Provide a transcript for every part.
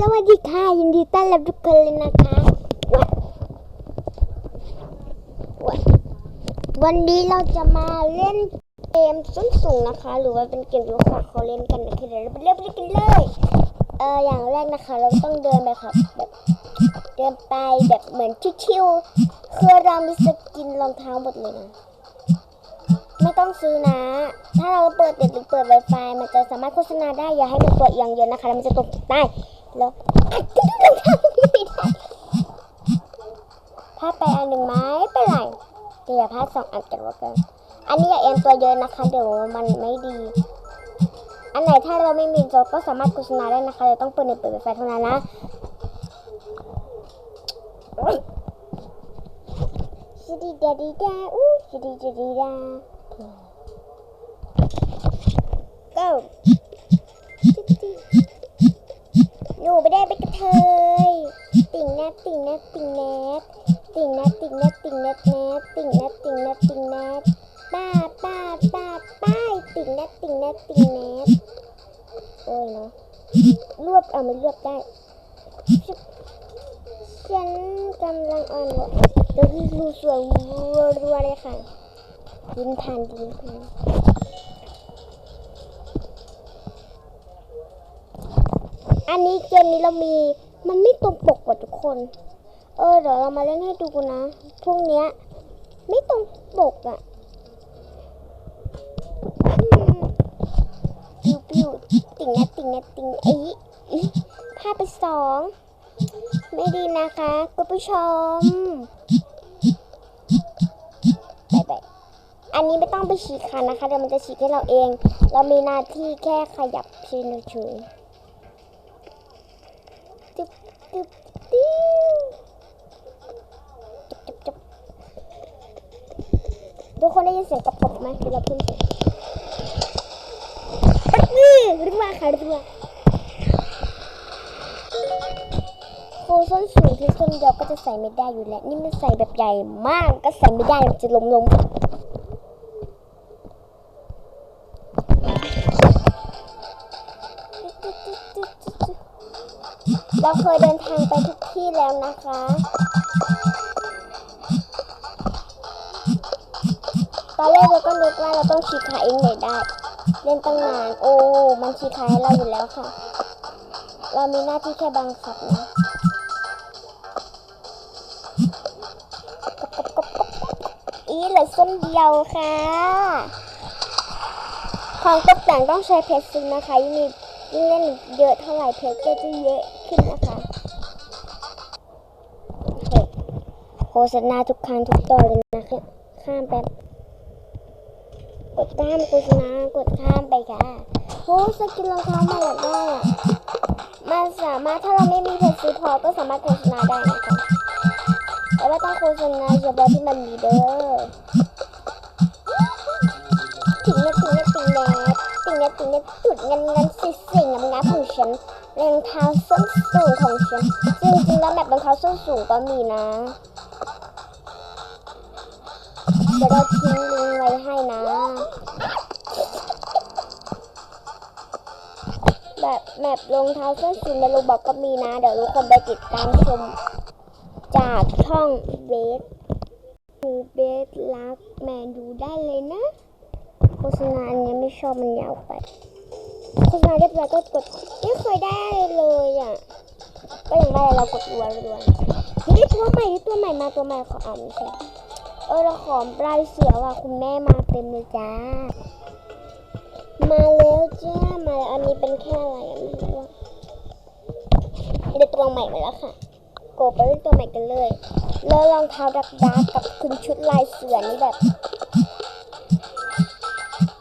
สวัสดีค่ะ ยินดีต้อนรับทุกคนเลยนะคะ วันนี้เราจะมาเล่นเกมส้นสูงนะคะ หรือว่าเป็นเกมที่เขาเขาเล่นกันนะคะเดี๋ยวเราไปเริ่มเล่นกันเลยเอออย่างแรกนะคะ เราต้องเดินไปครับแบบเดินไปแบบเหมือนชิวๆคือเรามีสกินรองเท้าหมดเลยนะไม่ต้องซื้อนะ ถ้าเราเปิดเน็ตหรือเปิด Wi-Fi มันจะสามารถโฆษณาได้ อย่าให้มันเปิดอย่างเดียวนะคะแล้วมันจะตกได้ แล้วอัดจะดูรองเท้าไม่ได้ถ้าไปอันหนึ่งไหมไม่เป็นไรแต่อย่าพลาดสองอันกันว่ากัน อันนี้อย่าเอ็นตัวเยอะนะคะ เดี๋ยวมันไม่ดี อันไหนถ้าเราไม่มีโจก็สามารถโฆษณาได้นะคะแต่ต้องเปิดเน็ตเปิด Wi-Fi เท่านั้นนะชิดีดาดีดาอู้ชิดีดาดีดา ติ่งแนทติ่งแนทติ่งแนทติ่งแนทติ่งแนทติ่งแนทติ่งแนทติ่งแนทติ่งแนทป้าป้าป้าป้ายติ่งแนทติ่งแนทติ่งแนทโอ้ยเนาะรวบเอามันรวบได้ฉันกำลังอ่อนวะเดี๋ยวพี่ดูสวยรัวๆเลยค่ะดินผ่านดินผ่านอันนี้เกมนี้เรามี มันไม่ตรงปกกว่ะทุกคน เออเดี๋ยวเรามาเล่นให้ดูนะพรุ่งเนี้ย ไม่ตรงปกอะ่ะปิวปิวติ่งนะติ่งนะติ่งไอ้อีพลาไปสองไม่ดีนะคะคุณผู้ชมไปไปอันนี้ไม่ต้องไปฉีกคันนะคะเดี๋ยวมันจะฉีกให้เราเอง เรามีหน้าที่แค่ขยับเฉยๆ จุ๊ บจุ๊บติ้วจุ๊บจุ๊บทุกคนได้ยินเสียงกระปบไหมเสียวเราเพิ่มเสียงปัดมือรึว่าค่ะรึว่าโคส้นสูงที่ส้นเดียวก็จะใส่ไม่ได้อยู่แล้ว นี่มันใส่แบบใหญ่มากก็ใส่ไม่ได้มันจะล้มลง เราเคยเดินทางไปทุกที่แล้วนะคะ ตอนแรกเราก็นึกว่าเราต้องฉีกขาเองไหนได้ เล่นตั้งนาน โอ้ มันฉีกขาให้เราอยู่แล้วค่ะ เรามีหน้าที่แค่บังคับนะอีเหลือส้นเดียวค่ะ ของตกแต่งต้องใช้เพชรซื้อนะคะยิ่งมียิ่งเล่นเยอะเท่าไหร่เพชรก็จะเยอะ ษณาทุกครั้งทุกตอนเลยนะคะข้ามแป๊บกดข้ามโฆษณากดข้ามไปค่ะโอ้สกินรองเท้ามาอยากได้อะมันสามารถถ้าเราไม่มีเพชรซื้อพอก็สามารถโฆษณาได้นะคะแต่ว่าต้องโฆษณาเฉพาะที่มันมีเด้อถึงเเงินเงินสิสิ่งงามๆของฉันรองเท้าส้นสูงของฉันจริงๆแล้วแบบรองเท้าส้นสูงก็มีนะเดี๋ยวเราทิ้งลิงไว้ให้นะแบบแมปรองเท้าส้นสูงในโรบอกก็มีนะ เดี๋ยวทุกคนไปติดตามชมจากช่องเบสดูเบสรักแมนดูได้เลยนะโฆษณาอันนี้ไม่ชอบมันยาวไป โฆษณาเรียบร้อยก็กดไม่เคยได้เลยอะก็อย่างไรเรากดรัวรัวๆนี่ตัวใหม่นี่ตัวใหม่มาตัวใหม่ขออ่านไม่ใช่เออเราขอปลายเสือว่ะคุณแม่มาเต็มเลยจ้า มาแล้วจ้ามาอันนี้เป็นแค่อะไรอะไม่รู้ว่าได้ตัวใหม่มาแล้วค่ะโกไปเล่นตัวใหม่กันเลย แล้วรองเท้าดักดักกับคุณชุดลายเสือนี่แบบ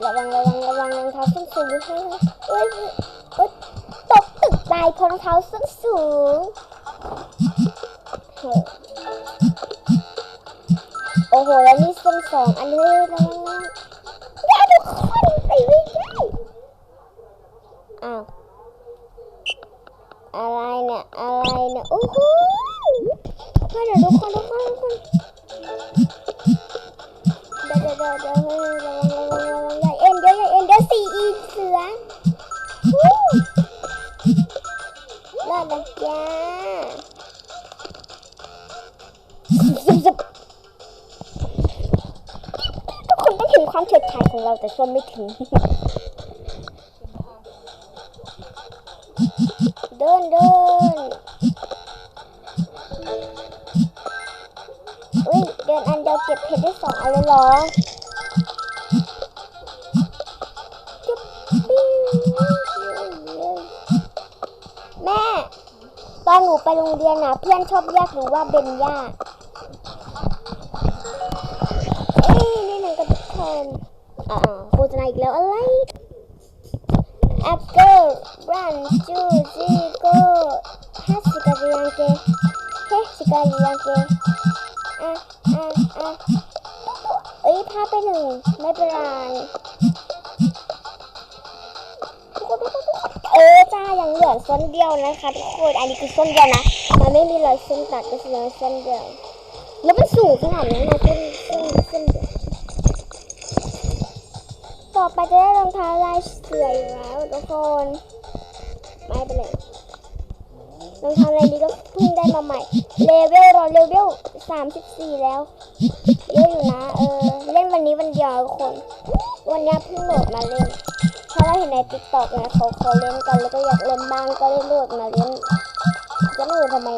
ระวังระวังระวังรองเท้าส้นสูงด้วยค่ะ เอ้ยเอ้ยตกตึกตายเพราะรองเท้าส้นสูงโอ้โห แล้วนี่ส้นสองอันนี้ระวังระวังอย่าทุกคนไปไม่ได้อ้าว อะไรเนี่ย อะไรเนี่ย โอ้โหมาเดี๋ยวทุกคนทุกายของเราแต่ส้นไม่ถึง เดินเดินอุ้ยเดินอันเดียวเก็บเพชรได้สองอันเลยเหรอแม่ตอนหนูไปโรงเรียนนะเพื่อนชอบเรียกหนูว่าเบนย่า อ่าโฆษณาอีกแล้วอะไร Apple Run Ju Ji Go Ha Sekali Yanke He Sekali Yanke อะอะอะเอ้ยพาไปหนึ่งไม่เป็นไรเออจ้ายังเหลือส้นเดียวนะคะทุกคนอันนี้คือส้นเดียวนะมันไม่มีรอยเส้นตัดก็คือส้นเดียวแล้วมันสูงขนาดนี้นะส้นส้นส้นเดียว ต่อไปจะได้รองเท้าลายเสืออยู่แล้วทุกคนไม่เป็นไรองเท้าลายนี้ก็เพิ่งได้มาใหม่เลเวลรอเลเวลสามสิบสี่แล้วเยอะอยู่นะเออเล่นวันนี้วันเดียวทุกคน วันนี้เพิ่งโหลดมาเล่นถ้าเราเห็นในติ๊กต็อกนะเขาเขาเล่นกันแล้วก็อยากเล่นบ้างก็ได้โหลดมาเล่นจะไม่รู้ทำไม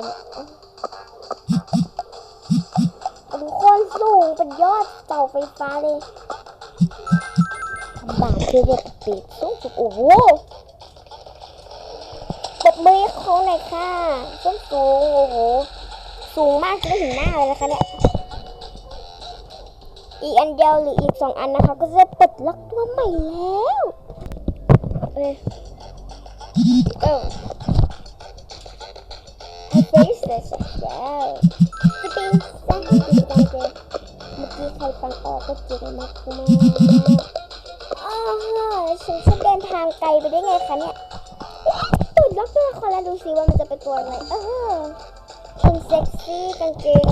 ทุกคนสูงเป็นยอดเสาไฟฟ้าเลย บาทคือเด็กปีกสูงสุดโอ้โหปรบมือให้เขาหน่อยค่ะส้นสูงโอ้โหสูงมากจะได้ถึงหน้าเลยนะคะเนี่ยอีกอันเดียวหรืออีกสองอันนะคะ ก็จะเปลดล็อกตัวใหม่แล้วเอ้ยเออ I face this แล้วสปริงซังสปริงซังเจเมื่อกี้ใครฟังออกก็เจ๋งมากมาก ฉันจะเดินทางไกลไปได้ไงคะเนี่ยตุดล็อกตัวละครแล้วดูสิว่ามันจะเป็นตัวอะไรเออคุณเซ็กซี่กางเกง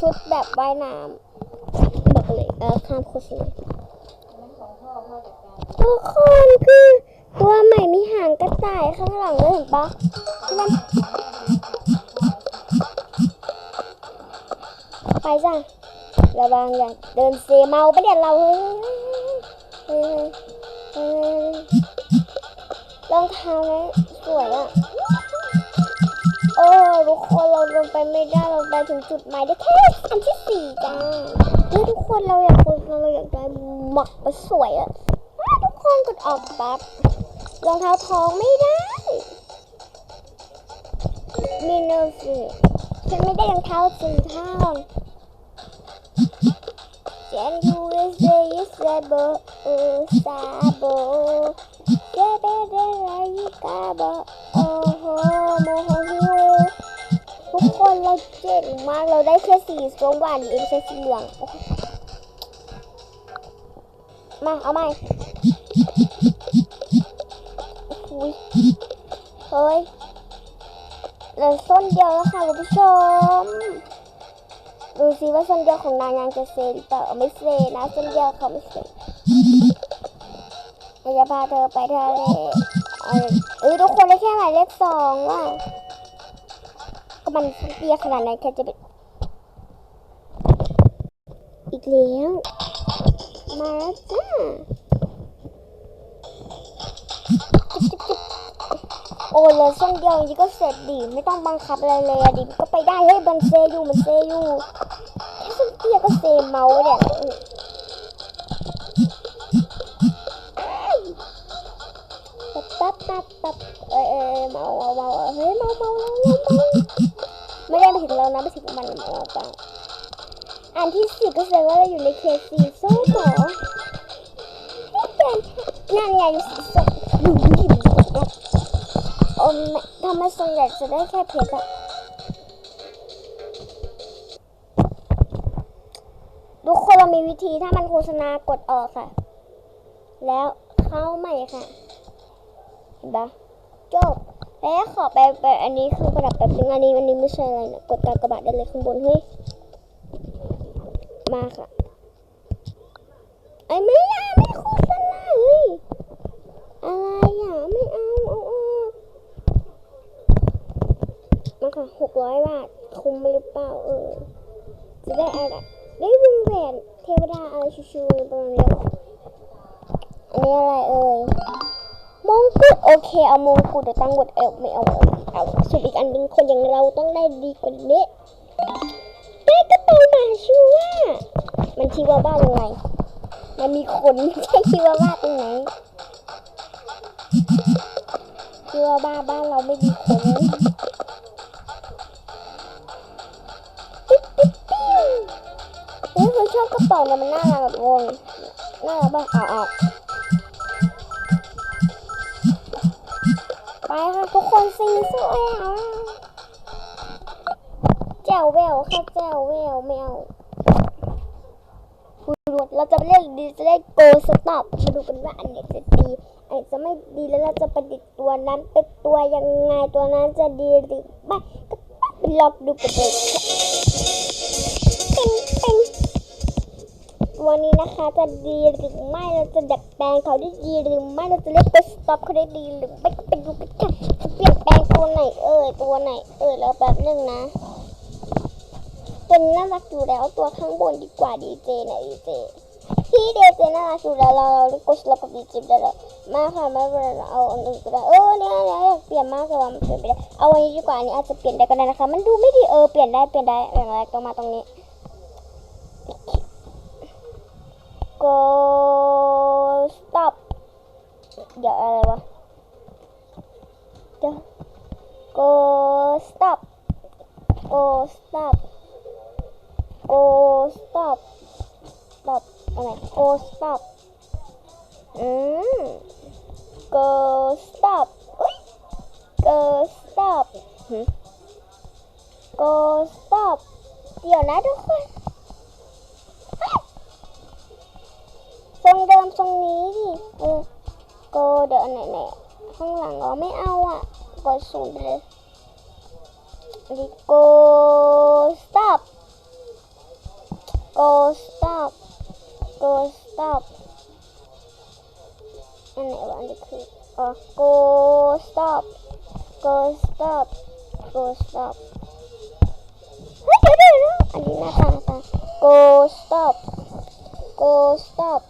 ชุดแบบว่ายน้ำบอกเลยเออข้ามโฆษณาทุกคนคือตัวใหม่มีหางกระต่ายข้างหลังเลยเห็นปะนั่นไปจ้ะระวังอย่าเดินเซเมาไปเดี๋ยวเราเฮ้ยเฮ้ยเฮ้ย รองเท้านะสวยอะ โอ้ทุกคนเราลงไปไม่ได้เราไปถึงจุดหมายได้แค่อันที่สี่จ้าเฮ้ยทุกคนเราอยากคุยเราอยากได้หมักไปสวยอะทุกคนกดออกปั๊บรองเท้าทองไม่ได้มีเนอร์สิฉันไม่ได้รองเท้าสีทอง Can you say yes, sabo, oh, sabo? Kebe de la yikabo, oh, ho, mo, ho, ho. ทุกคนเราเจ๋งมากเราได้แค่สีส้มหวานเองใช้สีเหลืองมาเอาใหม่อุ๊ยเฮ้ยเหลือส้นเดียวแล้วค่ะคุณผู้ชม ดูซิว่าส้นเดียวของนางยังจะเซหรือเปล่าเอไม่เซนะส้นเดียวเขาไม่เซเราจะพาเธอไปทะเลเออทุกคนได้แค่หมายเลขสองว่ะก็มันเตี้ยขนาดไหนแค่จะเป็นอีกแล้วมาแล้วจ้า โอ้เลยส้นเดียวอย่างก็เสร็จดิไม่ต้องบังคับอะไรเลยดิก็ไปได้เฮ้ยมันเซอยู่มันเซอยู่แค่ส้นเตี้ยก็เซเมาเนี่ยปั๊บปั๊บปั๊บปั๊บเอ้ยเอ้ยเมาเมาเมาเฮ้ยเมาเมาเมาเมาไม่ได้ไปถึงเรานะไปถึงมันเมาเปล่าอันที่สิบก็แสดงว่าเราอยู่ในเคสสีส้มหรอไม่เป็นนั่นไงอยู่สีส้มอยู่ที่ โอ้ไม่ทำไมส่วนใหญ่จะได้แค่เพชรอะทุกคนเรามีวิธีถ้ามันโฆษณากดออกค่ะ แล้วเข้าใหม่ค่ะ เห็นปะจบ แล้วขอไปไปอันนี้คือประดับแบบนึงอันนี้อันนี้ไม่ใช่อะไรนะกดกากระบาทได้เลยข้างบนเฮ้ยมาค่ะไอ้ไม่อยาไม่โฆษณาเฮ้ยอะไรอะไม่เอาเอาออกมา ค่ะหกร้อยบาทคุ้มไหมหรือเปล่าเออจะได้อะไรได้วงแหวนเทวดาอะไรชิวๆประมาณนี้อันนี้อะไรเอ่ยมงกุฎโอเคเอามงกุฎเดี๋ยวตั้งบทเอลไม่เอาเอาส่วนอีกอันหนึงคนอย่างเราต้องได้ดีกว่านี้ได้กระเป๋าหมาชูว่า มันชื่อว่าบ้านยังไงมันมีขนใช่ชื่อว่าบ้านตรงไหนชื่อว่าบ้านบ้านเราไม่มีขน ชอบกระเป๋าเนี่ยมันน่ารักแบบงงน่ารักบ้างอ้าวอ้าไปค่ะทุกคนสีสวยอะแจวแววค่ะแจวแววไม่เอาคุณดูเราจะเล่นดีจะได้โกสต็อปมาดูกันว่าอันไหนจะดีอันไหนจะไม่ดีแล้วเราจะประดิษฐ์ตัวนั้นเป็นตัวยังไงตัวนั้นจะดีหรือไม่ก็องไปลองดูกันเลย วันนี้นะคะจะดีหรือไม่เราจะดัดแปลงเขาได้ดีหรือไม่เราจะเล่นโกสต็อปเขาได้ดีหรือไม่ก็ไปดูกันค่ะจะเปลี่ยนแปลงตัวไหนเอ่ยตัวไหนเอ่ยแล้วแบบนึงนะตัวนี้น่ารักอยู่แล้วตัวข้างบนดีกว่าดีเจนะดีเจพี่ดีเจน่ารักอยู่แล้วเราเรากดสลับกับดีเจได้เลยมาค่ะไม่เป็นไรเราเอาอันอื่นก็ได้เออเนี่ยเนี่ยอยากเปลี่ยนมากแต่ว่ามันเปลี่ยนไม่ได้เอาอันนี้ดีกว่าอันนี้อาจจะเปลี่ยนได้ก็ได้นะคะ มันดูไม่ดีเออเปลี่ยนได้เปลี่ยนได้อย่างแรกต้องมาตรงนี้ go stop เดี๋ยวอะไรวะเดี๋ยว go stop go stop go stop stop อะไร go stop อันไหนไหนข้างหลังเราไม่เอาอะ กดศูนย์ไปเลยอันนี้ go stop go stop go stop อันไหนวะอันนี้คืออ๋อ go stop go stop go stop เฮ้ยเดี๋ยวเดี๋ยวอันนี้หน้าตาหน้าตา go stop go stop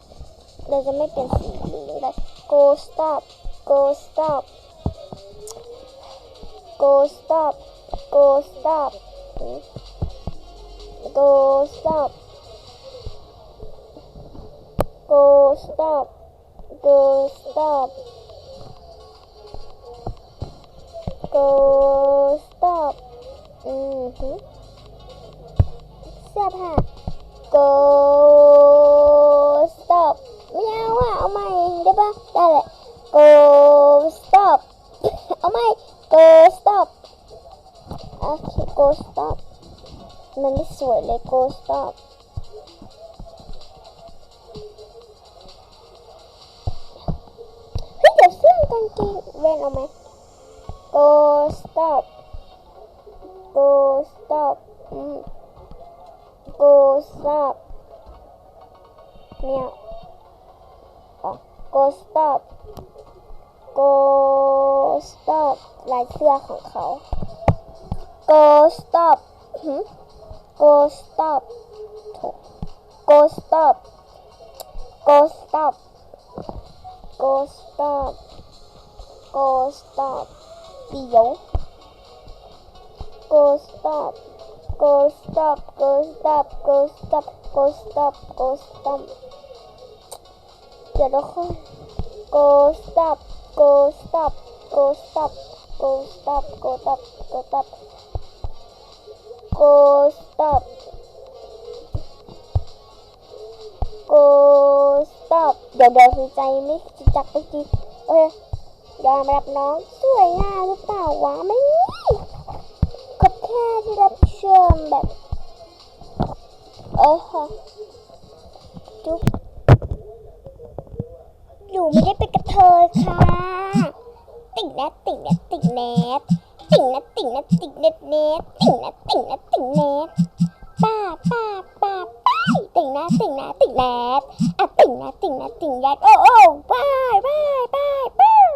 เราจะไม่เปลี่ยนสีเหลืองเลย Go stop. Go stop. Go stop. Go stop. Go stop. Go stop. Go stop. Go stop. Mm-hmm. Stop. Go. Go stop เฮ้ยเดี๋ยวเสื้อกางเกงเว้นเอาไหม go stop go stop go stop เนี่ยอ๋อ go stop go stop ลายเสื้อของเขา go stop หึ go stop go stop go stop go stop go stop 理由 go stop go stop go stop go stop go stop go stop 点着后 go stop go stop go stop go stop go stop go stop go stop go stop เดี๋ยวเดี๋ยวคือใจไม่จักไปจีโอเคยอมรับน้องสวยงามหรือเปล่าวะไม่ก็แค่ที่รับชมแบบเออฮะจุ๊บหนูไม่ได้เป็นกระเทยค่ะ ติ่งแนทติ่งแนทติ่งแนท ติ่งนะติ่งนะติ่งเนทเน็ติ่งนะติ่งนะติ่งเน็ตป้าป้าป้าป้ายติ่งนะติ่งนะติ่งแนทอะติ่งนะติ่งนะติ่งแนทโอ้โอ้บายบายบายบาย